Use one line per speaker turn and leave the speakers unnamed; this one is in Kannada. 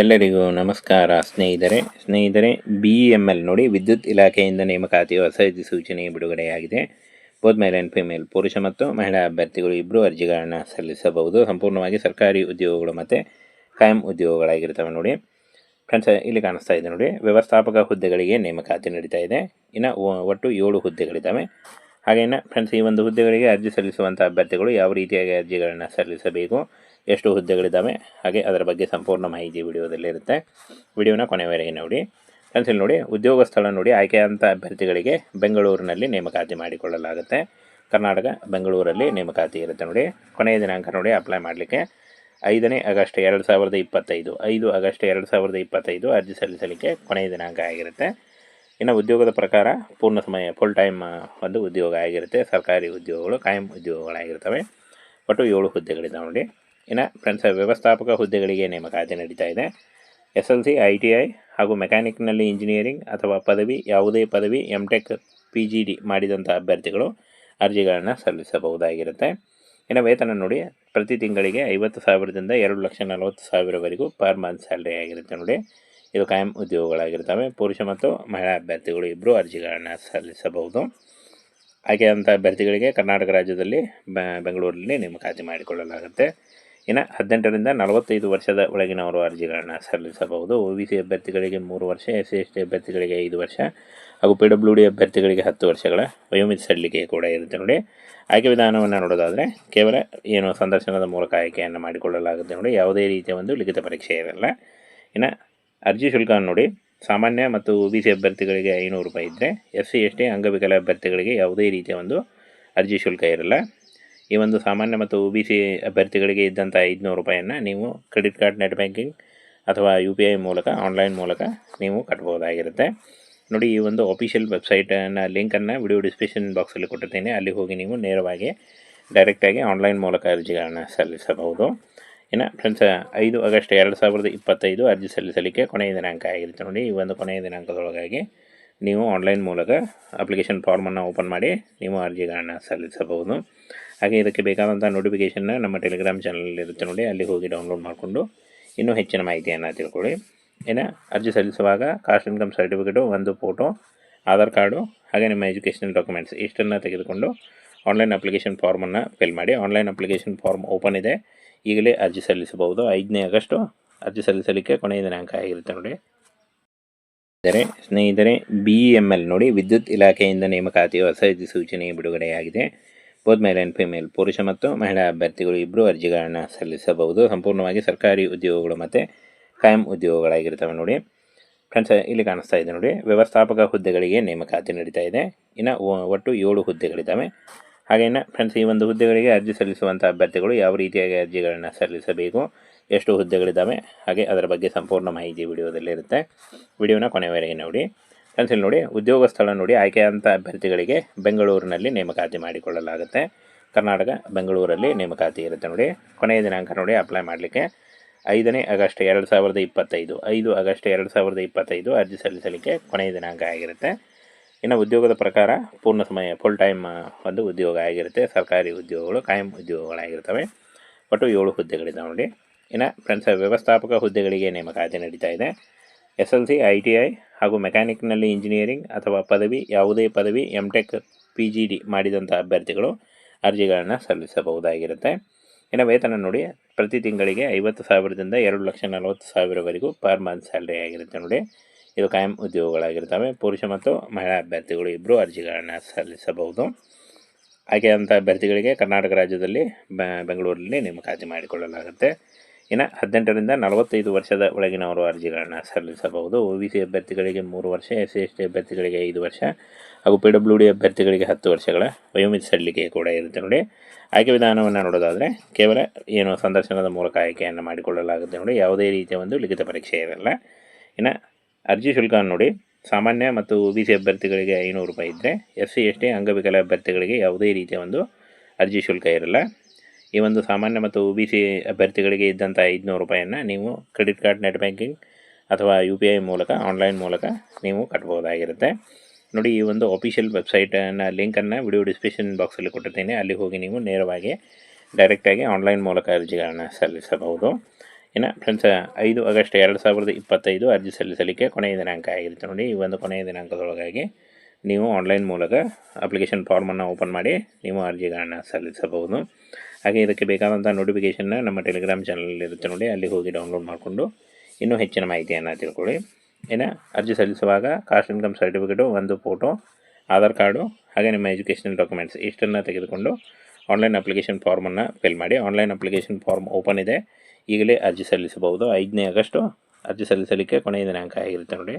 ಎಲ್ಲರಿಗೂ ನಮಸ್ಕಾರ. ಸ್ನೇಹಿತರೆ ಸ್ನೇಹಿತರೆ ಬಿ ಎಂ ಎಲ್ ನೋಡಿ ವಿದ್ಯುತ್ ಇಲಾಖೆಯಿಂದ ನೇಮಕಾತಿ ಹೊಸ ಸೂಚನೆ ಬಿಡುಗಡೆಯಾಗಿದೆ. ಬೋತ್ ಮೇಲ್ ಆ್ಯಂಡ್ ಫಿಮೇಲ್ ಪುರುಷ ಮತ್ತು ಮಹಿಳಾ ಅಭ್ಯರ್ಥಿಗಳು ಇಬ್ಬರು ಅರ್ಜಿಗಳನ್ನು ಸಲ್ಲಿಸಬಹುದು. ಸಂಪೂರ್ಣವಾಗಿ ಸರ್ಕಾರಿ ಉದ್ಯೋಗಗಳು ಮತ್ತು ಕಾಯಂ ಉದ್ಯೋಗಗಳಾಗಿರ್ತವೆ ನೋಡಿ. ಫ್ರೆಂಡ್ಸ್, ಇಲ್ಲಿ ಕಾಣಿಸ್ತಾ ಇದೆ ನೋಡಿ. ವ್ಯವಸ್ಥಾಪಕ ಹುದ್ದೆಗಳಿಗೆ ನೇಮಕಾತಿ ನಡೀತಾ ಇದೆ. ಇನ್ನು ಒಟ್ಟು ಏಳು ಹುದ್ದೆಗಳಿದ್ದಾವೆ. ಹಾಗೇನ ಫ್ರೆಂಡ್ಸ್, ಈ ಒಂದು ಹುದ್ದೆಗಳಿಗೆ ಅರ್ಜಿ ಸಲ್ಲಿಸುವಂಥ ಅಭ್ಯರ್ಥಿಗಳು ಯಾವ ರೀತಿಯಾಗಿ ಅರ್ಜಿಗಳನ್ನು ಸಲ್ಲಿಸಬೇಕು? ಎಷ್ಟು ಹುದ್ದೆಗಳಿದ್ದಾವೆ, ಹಾಗೆ ಅದರ ಬಗ್ಗೆ ಸಂಪೂರ್ಣ ಮಾಹಿತಿ ವಿಡಿಯೋದಲ್ಲಿ ಇರುತ್ತೆ. ವಿಡಿಯೋನ ಕೊನೆವರೆಗೆ ನೋಡಿ. ಫ್ರೆಂಡ್ಸ್ ನೋಡಿ, ಉದ್ಯೋಗ ಸ್ಥಳ ನೋಡಿ. ಆಯ್ಕೆಯಾದಂಥ ಅಭ್ಯರ್ಥಿಗಳಿಗೆ ಬೆಂಗಳೂರಿನಲ್ಲಿ ನೇಮಕಾತಿ ಮಾಡಿಕೊಳ್ಳಲಾಗುತ್ತೆ. ಕರ್ನಾಟಕ, ಬೆಂಗಳೂರಲ್ಲಿ ನೇಮಕಾತಿ ಇರುತ್ತೆ ನೋಡಿ. ಕೊನೆಯ ದಿನಾಂಕ ನೋಡಿ ಅಪ್ಲೈ ಮಾಡಲಿಕ್ಕೆ. ಐದನೇ ಆಗಸ್ಟ್ ಎರಡು ಸಾವಿರದ ಇಪ್ಪತ್ತೈದು. ಐದು ಆಗಸ್ಟ್ ಎರಡು ಸಾವಿರದ ಇಪ್ಪತ್ತೈದು ಅರ್ಜಿ ಸಲ್ಲಿಸಲಿಕ್ಕೆ ಕೊನೆಯ ದಿನಾಂಕ ಆಗಿರುತ್ತೆ. ಇನ್ನು ಉದ್ಯೋಗದ ಪ್ರಕಾರ ಪೂರ್ಣ ಸಮಯ ಫುಲ್ ಟೈಮ್ ಒಂದು ಉದ್ಯೋಗ ಆಗಿರುತ್ತೆ. ಸರ್ಕಾರಿ ಉದ್ಯೋಗಗಳು, ಕಾಯಂ ಉದ್ಯೋಗಗಳಾಗಿರ್ತವೆ. ಒಟ್ಟು ಏಳು ಹುದ್ದೆಗಳಿದ್ದಾವೆ ನೋಡಿ. ಇನ್ನು ಫ್ರೆಂಡ್ಸ್ ವ್ಯವಸ್ಥಾಪಕ ಹುದ್ದೆಗಳಿಗೆ ನೇಮಕಾತಿ ನಡೀತಾ ಇದೆ. S L C, I T I ಹಾಗೂ ಮೆಕ್ಯಾನಿಕ್ನಲ್ಲಿ ಇಂಜಿನಿಯರಿಂಗ್ ಅಥವಾ ಪದವಿ, ಯಾವುದೇ ಪದವಿ M Tech P G D ಮಾಡಿದಂಥ ಅಭ್ಯರ್ಥಿಗಳು ಅರ್ಜಿಗಳನ್ನು ಸಲ್ಲಿಸಬಹುದಾಗಿರುತ್ತೆ. ಇನ್ನು ವೇತನ ನೋಡಿ, ಪ್ರತಿ ತಿಂಗಳಿಗೆ ಐವತ್ತು ಸಾವಿರದಿಂದ ಎರಡು ಲಕ್ಷ ನಲವತ್ತು ಸಾವಿರವರೆಗೂ ಪರ್ ಮಂತ್ ಸ್ಯಾಲ್ರಿ ಆಗಿರುತ್ತೆ ನೋಡಿ. ಇದು ಕಾಯಂ ಉದ್ಯೋಗಗಳಾಗಿರ್ತವೆ. ಪುರುಷ ಮತ್ತು ಮಹಿಳಾ ಅಭ್ಯರ್ಥಿಗಳು ಇಬ್ಬರು ಅರ್ಜಿಗಳನ್ನು ಸಲ್ಲಿಸಬಹುದು. ಆಯ್ಕೆಯಾದಂಥ ಅಭ್ಯರ್ಥಿಗಳಿಗೆ ಕರ್ನಾಟಕ ರಾಜ್ಯದಲ್ಲಿ ಬೆಂಗಳೂರಲ್ಲಿ ನೇಮಕಾತಿ ಮಾಡಿಕೊಳ್ಳಲಾಗುತ್ತೆ. ಇನ್ನು ಹದಿನೆಂಟರಿಂದ ನಲವತ್ತೈದು ವರ್ಷದ ಒಳಗಿನವರು ಅರ್ಜಿಗಳನ್ನು ಸಲ್ಲಿಸಬಹುದು. ಒ ಬಿ ಸಿ ಅಭ್ಯರ್ಥಿಗಳಿಗೆ ಮೂರು ವರ್ಷ ಎಸ್ ಸಿ ಎಸ್ ಟಿ ಅಭ್ಯರ್ಥಿಗಳಿಗೆ ಐದು ವರ್ಷ ಹಾಗೂ ಪಿ ಡಬ್ಲ್ಯೂ ಡಿ ಅಭ್ಯರ್ಥಿಗಳಿಗೆ ಹತ್ತು ವರ್ಷಗಳ ವಯೋಮಿತಿ ಸಲ್ಲಿಕೆ ಕೂಡ ಇರುತ್ತೆ ನೋಡಿ. ಆಯ್ಕೆ ವಿಧಾನವನ್ನು ನೋಡೋದಾದರೆ ಕೇವಲ ಏನು ಸಂದರ್ಶನದ ಮೂಲಕ ಆಯ್ಕೆಯನ್ನು ಮಾಡಿಕೊಳ್ಳಲಾಗುತ್ತೆ ನೋಡಿ. ಯಾವುದೇ ರೀತಿಯ ಒಂದು ಲಿಖಿತ ಪರೀಕ್ಷೆ ಇರಲ್ಲ. ಇನ್ನು ಅರ್ಜಿ ಶುಲ್ಕ ನೋಡಿ. ಸಾಮಾನ್ಯ ಮತ್ತು ಒ ಬಿ ಸಿ ಅಭ್ಯರ್ಥಿಗಳಿಗೆ ಐನೂರು ರೂಪಾಯಿ ಇದ್ದರೆ ಎಸ್ ಸಿ ಎಸ್ ಟಿ ಅಂಗವಿಕಲ ಅಭ್ಯರ್ಥಿಗಳಿಗೆ ಯಾವುದೇ ರೀತಿಯ ಒಂದು ಅರ್ಜಿ ಶುಲ್ಕ ಇರಲ್ಲ. ಈ ಒಂದು ಸಾಮಾನ್ಯ ಮತ್ತು ಒ ಬಿ ಸಿ ಅಭ್ಯರ್ಥಿಗಳಿಗೆ ಇದ್ದಂಥ ಐದುನೂರು ರೂಪಾಯಿಯನ್ನು ನೀವು ಕ್ರೆಡಿಟ್ ಕಾರ್ಡ್, ನೆಟ್ ಬ್ಯಾಂಕಿಂಗ್ ಅಥವಾ ಯು ಪಿ ಐ ಮೂಲಕ, ಆನ್ಲೈನ್ ಮೂಲಕ ನೀವು ಕಟ್ಬೋದಾಗಿರುತ್ತೆ. ನೋಡಿ, ಈ ಒಂದು ಅಫಿಷಿಯಲ್ ವೆಬ್ಸೈಟನ್ನು ಲಿಂಕನ್ನು ವಿಡಿಯೋ ಡಿಸ್ಕ್ರಿಪ್ಷನ್ ಬಾಕ್ಸಲ್ಲಿ ಕೊಟ್ಟಿರ್ತೀನಿ. ಅಲ್ಲಿ ಹೋಗಿ ನೀವು ನೇರವಾಗಿ ಡೈರೆಕ್ಟಾಗಿ ಆನ್ಲೈನ್ ಮೂಲಕ ಅರ್ಜಿಗಳನ್ನು ಸಲ್ಲಿಸಬಹುದು. ಇನ್ನು ಫ್ರೆಂಡ್ಸ್ ಐದು ಆಗಸ್ಟ್ ಎರಡು ಸಾವಿರದ ಇಪ್ಪತ್ತೈದು ಅರ್ಜಿ ಸಲ್ಲಿಸಲಿಕ್ಕೆ ಕೊನೆಯ ದಿನಾಂಕ ಆಗಿರುತ್ತೆ. ನೋಡಿ, ಈ ಒಂದು ಕೊನೆಯ ದಿನಾಂಕದೊಳಗಾಗಿ ನೀವು ಆನ್ಲೈನ್ ಮೂಲಕ ಅಪ್ಲಿಕೇಶನ್ ಫಾರ್ಮನ್ನು ಓಪನ್ ಮಾಡಿ ನೀವು ಅರ್ಜಿಗಳನ್ನು ಸಲ್ಲಿಸಬಹುದು. ಹಾಗೆ ಇದಕ್ಕೆ ಬೇಕಾದಂಥ ನೋಟಿಫಿಕೇಷನ್ನ ನಮ್ಮ ಟೆಲಿಗ್ರಾಮ್ ಚಾನಲ್ ಇರುತ್ತೆ ನೋಡಿ, ಅಲ್ಲಿ ಹೋಗಿ ಡೌನ್ಲೋಡ್ ಮಾಡಿಕೊಂಡು ಇನ್ನೂ ಹೆಚ್ಚಿನ ಮಾಹಿತಿಯನ್ನು ತಿಳ್ಕೊಳ್ಳಿ. ಏನ, ಅರ್ಜಿ ಸಲ್ಲಿಸುವಾಗ ಕಾಸ್ಟ್ ಇನ್ಕಮ್ ಸರ್ಟಿಫಿಕೇಟು ಒಂದು ಫೋಟೋ ಆಧಾರ್ ಕಾರ್ಡು ಹಾಗೆ ನಿಮ್ಮ ಎಜುಕೇಷನಲ್ ಡಾಕ್ಯುಮೆಂಟ್ಸ್ ಇಷ್ಟನ್ನು ತೆಗೆದುಕೊಂಡು ಆನ್ಲೈನ್ ಅಪ್ಲಿಕೇಶನ್ ಫಾರ್ಮನ್ನು ಫಿಲ್ ಮಾಡಿ. ಆನ್ಲೈನ್ ಅಪ್ಲಿಕೇಶನ್ ಫಾರ್ಮ್ ಓಪನ್ ಇದೆ. ಈಗಲೇ ಅರ್ಜಿ ಸಲ್ಲಿಸಬಹುದು. ಐದನೇ ಆಗಸ್ಟು ಅರ್ಜಿ ಸಲ್ಲಿಸಲಿಕ್ಕೆ ಕೊನೆಯ ದಿನಾಂಕ ಆಗಿರುತ್ತೆ ನೋಡಿ. ಸ್ನೇಹಿತರೆ ಸ್ನೇಹಿತರೆ ಬಿ ಎಂ ಎಲ್ ನೋಡಿ, ವಿದ್ಯುತ್ ಇಲಾಖೆಯಿಂದ ನೇಮಕಾತಿ ಹೊಸ ಸೂಚನೆ ಬಿಡುಗಡೆಯಾಗಿದೆ. ಮೇಲ್ ಆ್ಯಂಡ್ ಫಿಮೇಲ್ ಪುರುಷ ಮತ್ತು ಮಹಿಳಾ ಅಭ್ಯರ್ಥಿಗಳು ಇಬ್ಬರು ಅರ್ಜಿಗಳನ್ನು ಸಲ್ಲಿಸಬಹುದು. ಸಂಪೂರ್ಣವಾಗಿ ಸರ್ಕಾರಿ ಉದ್ಯೋಗಗಳು ಮತ್ತು ಕಾಯಂ ಉದ್ಯೋಗಗಳಾಗಿರ್ತವೆ ನೋಡಿ. ಫ್ರೆಂಡ್ಸ್ ಇಲ್ಲಿ ಕಾಣಿಸ್ತಾ ಇದೆ ನೋಡಿ. ವ್ಯವಸ್ಥಾಪಕ ಹುದ್ದೆಗಳಿಗೆ ನೇಮಕಾತಿ ನಡೀತಾ ಇದೆ. ಇನ್ನು ಒಟ್ಟು ಏಳು ಹುದ್ದೆಗಳಿದ್ದಾವೆ. ಹಾಗೇನ ಫ್ರೆಂಡ್ಸ್ ಈ ಒಂದು ಹುದ್ದೆಗಳಿಗೆ ಅರ್ಜಿ ಸಲ್ಲಿಸುವಂಥ ಅಭ್ಯರ್ಥಿಗಳು ಯಾವ ರೀತಿಯಾಗಿ ಅರ್ಜಿಗಳನ್ನು ಸಲ್ಲಿಸಬೇಕು, ಎಷ್ಟು ಹುದ್ದೆಗಳಿದ್ದಾವೆ, ಹಾಗೆ ಅದರ ಬಗ್ಗೆ ಸಂಪೂರ್ಣ ಮಾಹಿತಿ ವಿಡಿಯೋದಲ್ಲಿರುತ್ತೆ. ವಿಡಿಯೋನ ಕೊನೆವರೆಗೆ ನೋಡಿ. ಇಲ್ಲಿ ನೋಡಿ, ಉದ್ಯೋಗ ಸ್ಥಳ ನೋಡಿ ಆಯ್ಕೆಯಾದಂಥ ಅಭ್ಯರ್ಥಿಗಳಿಗೆ ಬೆಂಗಳೂರಿನಲ್ಲಿ ನೇಮಕಾತಿ ಮಾಡಿಕೊಳ್ಳಲಾಗುತ್ತೆ. ಕರ್ನಾಟಕ, ಬೆಂಗಳೂರಲ್ಲಿ ನೇಮಕಾತಿ ಇರುತ್ತೆ ನೋಡಿ. ಕೊನೆಯ ದಿನಾಂಕ ನೋಡಿ ಅಪ್ಲೈ ಮಾಡಲಿಕ್ಕೆ. ಐದನೇ ಆಗಸ್ಟ್ ಎರಡು ಸಾವಿರದ ಇಪ್ಪತ್ತೈದು, ಐದು ಆಗಸ್ಟ್ ಎರಡು ಸಾವಿರದ ಇಪ್ಪತ್ತೈದು ಅರ್ಜಿ ಸಲ್ಲಿಸಲಿಕ್ಕೆ ಕೊನೆಯ ದಿನಾಂಕ ಆಗಿರುತ್ತೆ. ಇನ್ನು ಉದ್ಯೋಗದ ಪ್ರಕಾರ ಪೂರ್ಣ ಸಮಯ ಫುಲ್ ಟೈಮ್ ಒಂದು ಉದ್ಯೋಗ ಆಗಿರುತ್ತೆ. ಸರ್ಕಾರಿ ಉದ್ಯೋಗಗಳು, ಕಾಯಂ ಉದ್ಯೋಗಗಳಾಗಿರ್ತವೆ. ಒಟ್ಟು ಏಳು ಹುದ್ದೆಗಳಿದ್ದಾವೆ ನೋಡಿ. ಇನ್ನು ಫ್ರೆಂಡ್ಸ್ ವ್ಯವಸ್ಥಾಪಕ ಹುದ್ದೆಗಳಿಗೆ ನೇಮಕಾತಿ ನಡೀತಾ ಇದೆ. S L C I T I ಹಾಗೂ ಮೆಕ್ಯಾನಿಕ್ನಲ್ಲಿ ಇಂಜಿನಿಯರಿಂಗ್ ಅಥವಾ ಪದವಿ, ಯಾವುದೇ ಪದವಿ M Tech P G D ಮಾಡಿದಂಥ ಅಭ್ಯರ್ಥಿಗಳು ಅರ್ಜಿಗಳನ್ನು ಸಲ್ಲಿಸಬಹುದಾಗಿರುತ್ತೆ. ಇನ್ನು ವೇತನ ನೋಡಿ, ಪ್ರತಿ ತಿಂಗಳಿಗೆ ಐವತ್ತು ಸಾವಿರದಿಂದ ಎರಡು ಲಕ್ಷ ನಲವತ್ತು ಸಾವಿರವರೆಗೂ ಪರ್ ಮಂತ್ ಸ್ಯಾಲ್ರಿ ಆಗಿರುತ್ತೆ ನೋಡಿ. ಇದು ಕಾಯಂ ಉದ್ಯೋಗಗಳಾಗಿರ್ತವೆ. ಪುರುಷ ಮತ್ತು ಮಹಿಳಾ ಅಭ್ಯರ್ಥಿಗಳು ಇಬ್ಬರು ಅರ್ಜಿಗಳನ್ನು ಸಲ್ಲಿಸಬಹುದು. ಆಯ್ಕೆಯಾದಂಥ ಅಭ್ಯರ್ಥಿಗಳಿಗೆ ಕರ್ನಾಟಕ ರಾಜ್ಯದಲ್ಲಿ ಬೆಂಗಳೂರಲ್ಲಿ ನೇಮಕಾತಿ ಮಾಡಿಕೊಳ್ಳಲಾಗುತ್ತೆ. ಇನ್ನು ಹದಿನೆಂಟರಿಂದ ನಲವತ್ತೈದು ವರ್ಷದ ಒಳಗಿನವರು ಅರ್ಜಿಗಳನ್ನು ಸಲ್ಲಿಸಬಹುದು. ಒ ಬಿ ಸಿ ಅಭ್ಯರ್ಥಿಗಳಿಗೆ ಮೂರು ವರ್ಷ, ಎಸ್ ಸಿ ಎಸ್ ಟಿ ಅಭ್ಯರ್ಥಿಗಳಿಗೆ ಐದು ವರ್ಷ ಹಾಗೂ ಪಿ ಡಬ್ಲ್ಯೂ ಡಿ ಅಭ್ಯರ್ಥಿಗಳಿಗೆ ಹತ್ತು ವರ್ಷಗಳ ವಯೋಮಿತಿ ಸಲ್ಲಿಕೆ ಕೂಡ ಇರುತ್ತೆ ನೋಡಿ. ಆಯ್ಕೆ ವಿಧಾನವನ್ನು ನೋಡೋದಾದರೆ ಕೇವಲ ಏನು ಸಂದರ್ಶನದ ಮೂಲಕ ಆಯ್ಕೆಯನ್ನು ಮಾಡಿಕೊಳ್ಳಲಾಗುತ್ತೆ ನೋಡಿ. ಯಾವುದೇ ರೀತಿಯ ಒಂದು ಲಿಖಿತ ಪರೀಕ್ಷೆ ಇರಲ್ಲ. ಇನ್ನು ಅರ್ಜಿ ಶುಲ್ಕ ನೋಡಿ. ಸಾಮಾನ್ಯ ಮತ್ತು ಒ ಬಿ ಸಿ ಅಭ್ಯರ್ಥಿಗಳಿಗೆ ಐನೂರು ರೂಪಾಯಿ ಇದ್ದರೆ ಎಸ್ ಸಿ, ಎಸ್ ಟಿ, ಅಂಗವಿಕಲ ಅಭ್ಯರ್ಥಿಗಳಿಗೆ ಯಾವುದೇ ರೀತಿಯ ಒಂದು ಅರ್ಜಿ ಶುಲ್ಕ ಇರಲ್ಲ. ಈ ಒಂದು ಸಾಮಾನ್ಯ ಮತ್ತು ಒ ಬಿ ಸಿ ಅಭ್ಯರ್ಥಿಗಳಿಗೆ ಇದ್ದಂಥ ಐದುನೂರು ರೂಪಾಯಿಯನ್ನು ನೀವು ಕ್ರೆಡಿಟ್ ಕಾರ್ಡ್, ನೆಟ್ ಬ್ಯಾಂಕಿಂಗ್ ಅಥವಾ ಯು ಪಿ ಐ ಮೂಲಕ, ಆನ್ಲೈನ್ ಮೂಲಕ ನೀವು ಕಟ್ಬೋದಾಗಿರುತ್ತೆ. ನೋಡಿ, ಈ ಒಂದು ಅಫಿಷಿಯಲ್ ವೆಬ್ಸೈಟನ್ನು ಲಿಂಕನ್ನು ವಿಡಿಯೋ ಡಿಸ್ಕ್ರಿಪ್ಷನ್ ಬಾಕ್ಸಲ್ಲಿ ಕೊಟ್ಟಿರ್ತೀನಿ. ಅಲ್ಲಿ ಹೋಗಿ ನೀವು ನೇರವಾಗಿ ಡೈರೆಕ್ಟಾಗಿ ಆನ್ಲೈನ್ ಮೂಲಕ ಅರ್ಜಿಗಳನ್ನು ಸಲ್ಲಿಸಬಹುದು. ಇನ್ನು ಫ್ರೆಂಡ್ಸ್ ಐದು ಆಗಸ್ಟ್ ಎರಡು ಸಾವಿರದ ಇಪ್ಪತ್ತೈದು ಅರ್ಜಿ ಸಲ್ಲಿಸಲಿಕ್ಕೆ ಕೊನೆಯ ದಿನಾಂಕ ಆಗಿರುತ್ತೆ. ನೋಡಿ, ಈ ಒಂದು ಕೊನೆಯ ದಿನಾಂಕದೊಳಗಾಗಿ ನೀವು ಆನ್ಲೈನ್ ಮೂಲಕ ಅಪ್ಲಿಕೇಶನ್ ಫಾರ್ಮನ್ನು ಓಪನ್ ಮಾಡಿ ನೀವು ಅರ್ಜಿಗಳನ್ನು ಸಲ್ಲಿಸಬಹುದು. ಹಾಗೆ ಇದಕ್ಕೆ ಬೇಕಾದಂಥ ನೋಟಿಫಿಕೇಷನ್ನ ನಮ್ಮ ಟೆಲಿಗ್ರಾಮ್ ಚಾನಲ್ ಇರುತ್ತೆ ನೋಡಿ, ಅಲ್ಲಿ ಹೋಗಿ ಡೌನ್ಲೋಡ್ ಮಾಡಿಕೊಂಡು ಇನ್ನೂ ಹೆಚ್ಚಿನ ಮಾಹಿತಿಯನ್ನು ತಿಳ್ಕೊಳ್ಳಿ. ಇನ್ನು ಅರ್ಜಿ ಸಲ್ಲಿಸುವಾಗ ಕಾಸ್ಟ್ ಇನ್ಕಮ್ ಸರ್ಟಿಫಿಕೇಟು ಒಂದು ಫೋಟೋ ಆಧಾರ್ ಕಾರ್ಡು, ಹಾಗೆ ನಿಮ್ಮ ಎಜುಕೇಷನಲ್ ಡಾಕ್ಯುಮೆಂಟ್ಸ್ ಇಷ್ಟನ್ನು ತೆಗೆದುಕೊಂಡು ಆನ್ಲೈನ್ ಅಪ್ಲಿಕೇಶನ್ ಫಾರ್ಮನ್ನು ಫಿಲ್ ಮಾಡಿ ಆನ್ಲೈನ್ ಅಪ್ಲಿಕೇಶನ್ ಫಾರ್ಮ್ ಓಪನ್ ಇದೆ, ಈಗಲೇ ಅರ್ಜಿ ಸಲ್ಲಿಸಬಹುದು. ಐದನೇ ಆಗಸ್ಟು ಅರ್ಜಿ ಸಲ್ಲಿಸಲಿಕ್ಕೆ ಕೊನೆಯ ದಿನಾಂಕ ಆಗಿರುತ್ತೆ ನೋಡಿ.